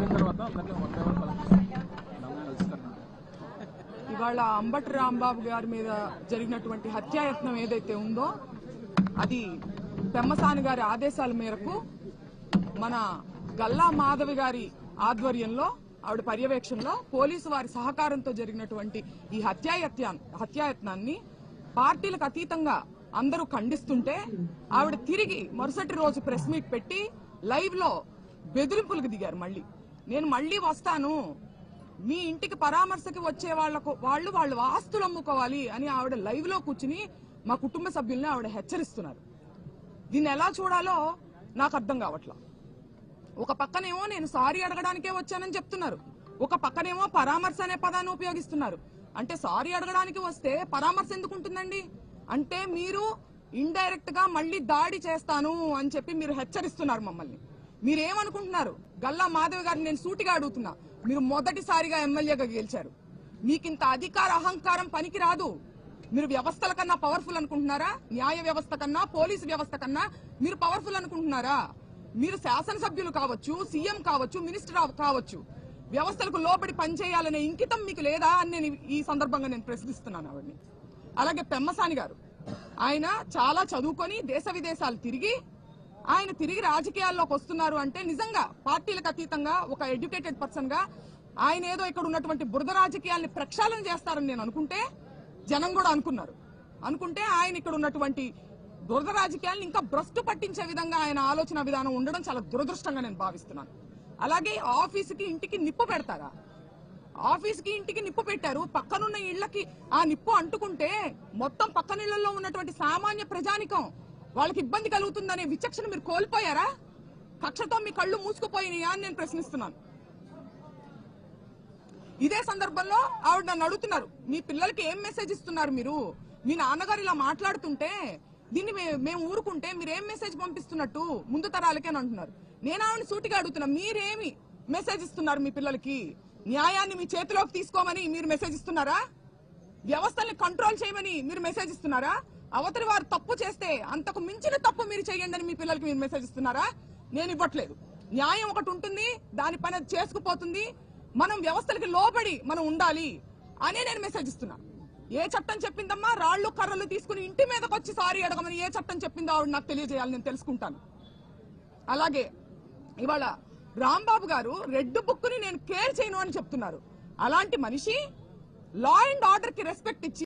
అయిపోయిన తర్వాత అందరికీ వన్ బై వన్ ఇవాళ అంబటి రాంబాబు గారి మీద జరిగినటువంటి హత్యాయత్నం ఏదైతే ఉందో అది పెమ్మసాని గారి ఆదేశాల మేరకు మన గల్లా మాధవి గారి ఆధ్వర్యంలో ఆవిడ పర్యవేక్షణలో పోలీసు వారి సహకారంతో జరిగినటువంటి ఈ హత్యాయత్యా హత్యాయత్నాన్ని పార్టీలకు అతీతంగా అందరూ ఖండిస్తుంటే ఆవిడ తిరిగి మరుసటి రోజు ప్రెస్ మీట్ పెట్టి లైవ్లో బెదిరింపులకు దిగారు మళ్ళీ. నేను మళ్ళీ వస్తాను. మీ ఇంటికి పరామర్శకి వచ్చే వాళ్ళకు వాళ్ళు వాళ్ళు ఆస్తులు అమ్ముకోవాలి అని ఆవిడ లైవ్లో కూర్చుని మా కుటుంబ సభ్యుల్ని ఆవిడ హెచ్చరిస్తున్నారు. దీన్ని ఎలా చూడాలో నాకు అర్థం కావట్లా. ఒక పక్కనేమో నేను సారీ అడగడానికే వచ్చానని చెప్తున్నారు. ఒక పక్కనేమో పరామర్శ అనే పదాన్ని ఉపయోగిస్తున్నారు. అంటే సారీ అడగడానికి వస్తే పరామర్శ ఎందుకు ఉంటుందండి? అంటే మీరు ఇండైరెక్ట్గా మళ్ళీ దాడి చేస్తాను అని చెప్పి మీరు హెచ్చరిస్తున్నారు మమ్మల్ని. మీరేమనుకుంటున్నారు? గల్లా మాధవి గారిని నేను సూటిగా అడుగుతున్నా. మీరు మొదటిసారిగా ఎమ్మెల్యేగా గెలిచారు. మీకింత అధికార అహంకారం పనికి రాదు మీరు వ్యవస్థల కన్నా పవర్ఫుల్ అనుకుంటున్నారా? న్యాయ వ్యవస్థ కన్నా పోలీసు వ్యవస్థ కన్నా మీరు పవర్ఫుల్ అనుకుంటున్నారా? మీరు శాసనసభ్యులు కావచ్చు సీఎం కావచ్చు మినిస్టర్ కావచ్చు. వ్యవస్థలకు లోబడి పనిచేయాలనే ఇంకితం మీకు లేదా అని నేను ఈ- ఈ సందర్భంగా నేను ప్రశ్నిస్తున్నాను ఆవిడని. అలాగే పెమ్మసాని గారు. ఆయన చాలా చదువుకొని దేశ విదేశాలు తిరిగి ఆయన తిరిగి రాజకీయాల్లోకి వస్తున్నారు అంటే నిజంగా పార్టీలకు అతీతంగా ఒక ఎడ్యుకేటెడ్ పర్సన్గా ఆయన ఏదో ఇక్కడ ఉన్నటువంటి బురద రాజకీయాల్ని ప్రక్షాళన చేస్తారని నేను అనుకుంటే జనం కూడా అనుకున్నారు. అనుకుంటే ఆయన ఇక్కడ ఉన్నటువంటి దురద రాజకీయాలను ఇంకా భ్రష్టు పట్టించే విధంగా ఆయన ఆలోచన విధానం ఉండడం చాలా దురదృష్టంగా నేను భావిస్తున్నాను. అలాగే ఆఫీసుకి ఇంటికి నిప్పు పెడతారా? ఆఫీస్కి ఇంటికి నిప్పు పెట్టారు. పక్కనున్న ఇళ్ళకి ఆ నిప్పు అంటుకుంటే మొత్తం పక్కనిళ్ళలో ఉన్నటువంటి సామాన్య ప్రజానికం వాళ్ళకి ఇబ్బంది కలుగుతుందనే విచక్షణ మీరు కోల్పోయారా? కక్షతో మీ కళ్ళు మూసుకుపోయినాయా అని నేను ప్రశ్నిస్తున్నాను. ఇదే సందర్భంలో ఆవిడ నన్ను అడుగుతున్నారు మీ పిల్లలకి ఏం మెసేజ్ ఇస్తున్నారు మీరు? మీ నాన్నగారు ఇలా మాట్లాడుతుంటే దీన్ని మేము ఊరుకుంటే మీరు ఏం మెసేజ్ పంపిస్తున్నట్టు ముందు తరాలకే అని అంటున్నారు. నేను ఆవిడని సూటిగా అడుగుతున్నా మీరేమి మెసేజ్ ఇస్తున్నారు మీ పిల్లలకి? న్యాయాన్ని మీ చేతిలోకి తీసుకోమని మీరు మెసేజ్ ఇస్తున్నారా? వ్యవస్థల్ని కంట్రోల్ చేయమని మీరు మెసేజ్ ఇస్తున్నారా? అవతలి వారు తప్పు చేస్తే అంతకు మించిన తప్పు మీరు చేయండి అని మీ పిల్లలకి మీరు మెసేజ్ ఇస్తున్నారా? నేను ఇవ్వట్లేదు. న్యాయం ఒకటి ఉంటుంది దాని పని చేసుకుపోతుంది. మనం వ్యవస్థలకి లోబడి మనం ఉండాలి అనే నేను మెసేజ్ ఇస్తున్నా. ఏ చట్టం చెప్పిందమ్మా? రాళ్ళు కర్రలు తీసుకుని ఇంటి మీదకి వచ్చి సారీ అడగమని ఏ చట్టం చెప్పిందో ఆవిడ నాకు తెలియజేయాలి నేను తెలుసుకుంటాను. అలాగే ఇవాళ రాంబాబు గారు రెడ్ బుక్ని నేను కేర్ చేయను అని చెప్తున్నారు. అలాంటి మనిషి లా అండ్ ఆర్డర్కి రెస్పెక్ట్ ఇచ్చి